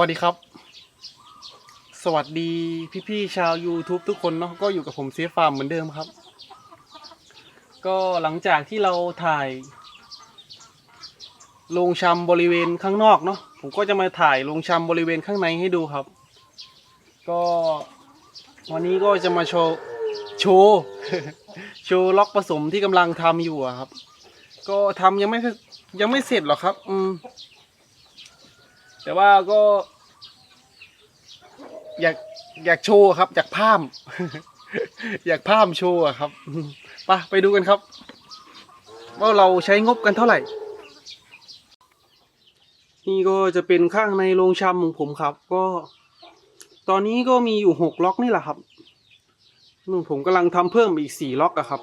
วัสดีครับ สวัสดีพี่ๆชาว YouTube ทุกคนเนาะก็อยู่กับผมเซฟฟาร์มเหมือนเดิมครับ ก็หลังจากที่เราถ่ายโรงชำบริเวณข้างนอกเนาะผมก็จะมาถ่ายโรงชำบริเวณข้างในให้ดูครับ ก็วันนี้ก็จะมาโชว์โชว์โชว์ล็อกผสมที่กำลังทำอยู่อะครับ ก็ทำยังไม่ยังไม่เสร็จหรอกครับ อืมแต่ว่าก็ อยากอยากโชว์ครับ อยากพามอยากพามโชว์ครับไปไปดูกันครับ ว่าเราใช้งบกันเท่าไหร่ นี่ก็จะเป็นข้างในโรงชำของผมครับ ก็ ตอนนี้ก็มีอยู่หกล็อกนี่แหละครับนู่นผมกำลังทำเพิ่มอีกสี่ล็อกอะครับ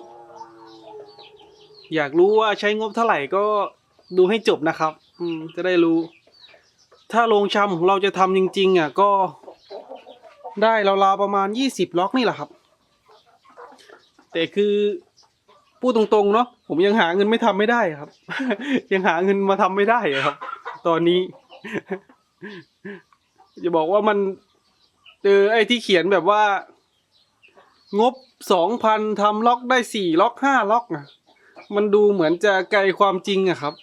อยากรู้ว่าใช้งบเท่าไหร่ก็ดูให้จบนะครับ อืมจะได้รู้ ถ้าโรงชำของเราจะทำจริง ๆอะก็ ได้ราวๆประมาณยี่สิบล็อกนี่แหละครับ แต่คือพูดตรงๆเนาะผมยังหาเงินไม่ทำไม่ได้ครับ ยังหาเงินมาทำไม่ได้ครับ ตอนนี้จะบอกว่ามันเออไอ้ที่เขียนแบบว่า งบสองพันทำล็อกได้สี่ล็อกห้าล็อกอะมันดูเหมือนจะไกลความจริงอะครับ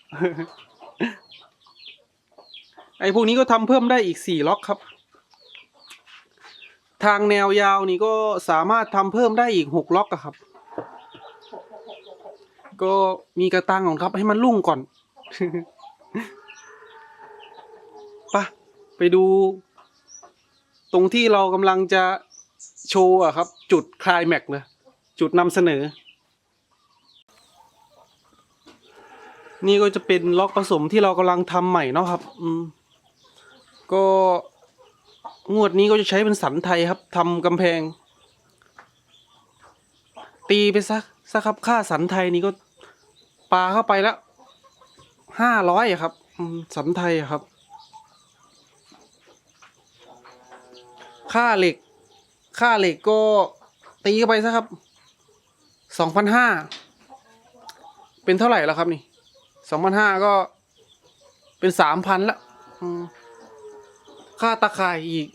ไอ้พวกนี้ก็ทำเพิ่มได้อีกสี่ล็อกครับ ทางแนวยาวนี่ก็สามารถทำเพิ่มได้อีกหกล็อกอะครับ ก็มีกระตังของครับให้มันลุ่งก่อนไปะไปดู ตรงที่เรากำลังจะโชว์อะครับ จุดคลายแม็กเลยจุดนำเสนอ นี่ก็จะเป็นล็อกผสมที่เรากำลังทำใหม่เนาะครับ อืม ก็ งวดนี้ก็จะใช้เป็นสันไทยครับทำกำแพง ตีไปสักสักครับค่าสันไทยนี่ก็ปลาเข้าไปแล้วห้าร้อยครับสันไทยครับ ค่าเหล็ก ค่าเหล็กก็ตีเข้าไปซะครับสองพันห้าเป็นเท่าไหร่แล้วครับนี่สองพันห้าก็เป็นสามพันละอืม ค่าตะข่ายอีก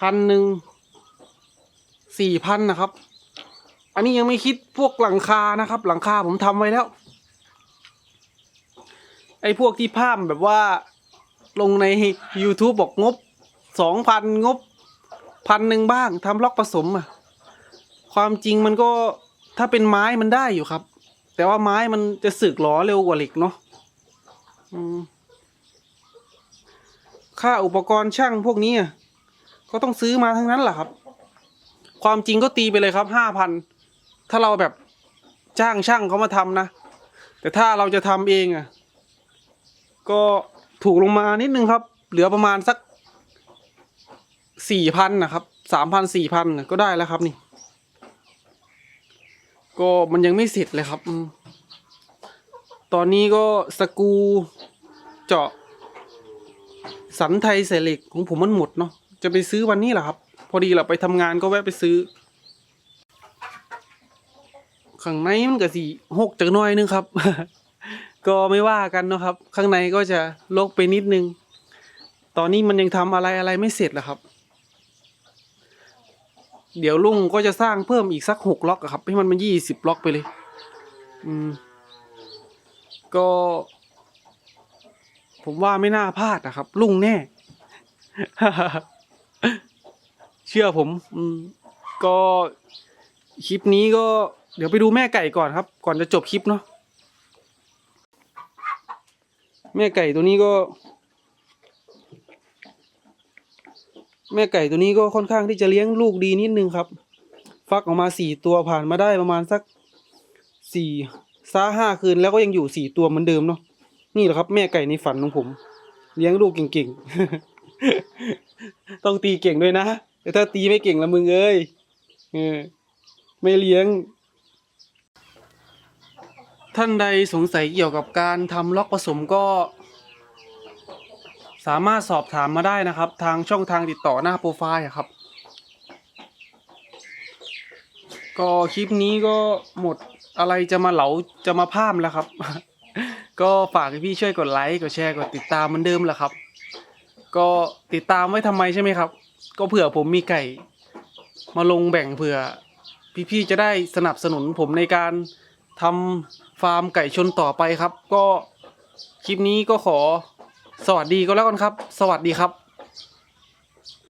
พันหนึ่งสี่พันนะครับ อันนี้ยังไม่คิดพวกหลังคานะครับ หลังคาผมทำไว้แล้ว ไอ้พวกที่พามแบบว่าลงใน YouTube บอกงบสองพันงบพันหนึ่งบ้างทำล็อกผสมอะความจริงมันก็ถ้าเป็นไม้มันได้อยู่ครับ แต่ว่าไม้มันจะสึกหลอเร็วกว่าเหล็กเนาะอืม ค่าอุปกรณ์ช่างพวกนี้อะก็ต้องซื้อมาทั้งนั้นแหละครับ ความจริงก็ตีไปเลยครับห้าพันถ้าเราแบบจ้างช่างเขามาทำนะ แต่ถ้าเราจะทำเองอะ ก็ถูกลงมานิดนึงครับ เหลือประมาณสักสี่พันนะครับสามพันสี่พันก็ได้แล้วครับนี่ ก็มันยังไม่เสร็จเลยครับ ตอนนี้ก็สกูเจาะ สันไทยใส่เหล็กของผมมันหมดเนาะจะไปซื้อวันนี้แหละครับ พอดีเราไปทำงานก็แวะไปซื้อข้างในมันก็สีหกจากน้อยนึงครับ ก็ไม่ว่ากันเนาะครับ ข้างในก็จะลกไปนิดนึง ตอนนี้มันยังทำอะไรอะไรไม่เสร็จแหละครับ เดี๋ยวลุงก็จะสร้างเพิ่มอีกสักหกล็อกอะครับ ให้มันเป็นยี่สิบล็อกไปเลย อืม ก็ ผมว่าไม่น่าพลาดนะครับ ลุ่งแน่ เชื่อผมอืมก็คลิปนี้ก็เดี๋ยวไปดูแม่ไก่ก่อนครับ ก่อนจะจบคลิปเนาะแม่ไก่ตัวนี้ก็ แม่ไก่ตัวนี้ก็ค่อนข้างที่จะเลี้ยงลูกดีนิดนึงครับ ฟักออกมาสี่ตัวผ่านมาได้ประมาณสักสี่ซาห้าคืนแล้วก็ยังอยู่สี่ตัวเหมือนเดิมเนาะ นี่แหละครับ แม่ไก่ในฝันของผม เลี้ยงลูกเก่งๆ ต้องตีเก่งด้วยนะแต่ถ้าตีไม่เก่งละมึงเอ้ยเออไม่เลี้ยง ท่านใดสงสัยเกี่ยวกับการทำล็อกผสมก็ สามารถสอบถามมาได้นะครับ ทางช่องทางติดต่อหน้าโปรไฟล์ครับ ก็คลิปนี้ก็หมดอะไรจะมาเหลาจะมาพามแล้วครับ ก็ฝากพี่ช่วยกดไลค์กดแชร์กดติดตามเหมือนเดิมแหละครับ ก็ติดตามไว้ทำไมใช่ไหมครับ ก็เผื่อผมมีไก่ มาลงแบ่งเผื่อ พี่ๆจะได้สนับสนุนผมในการทำฟาร์มไก่ชนต่อไปครับ ก็คลิปนี้ก็ขอสวัสดีก็แล้วกันครับ สวัสดีครับ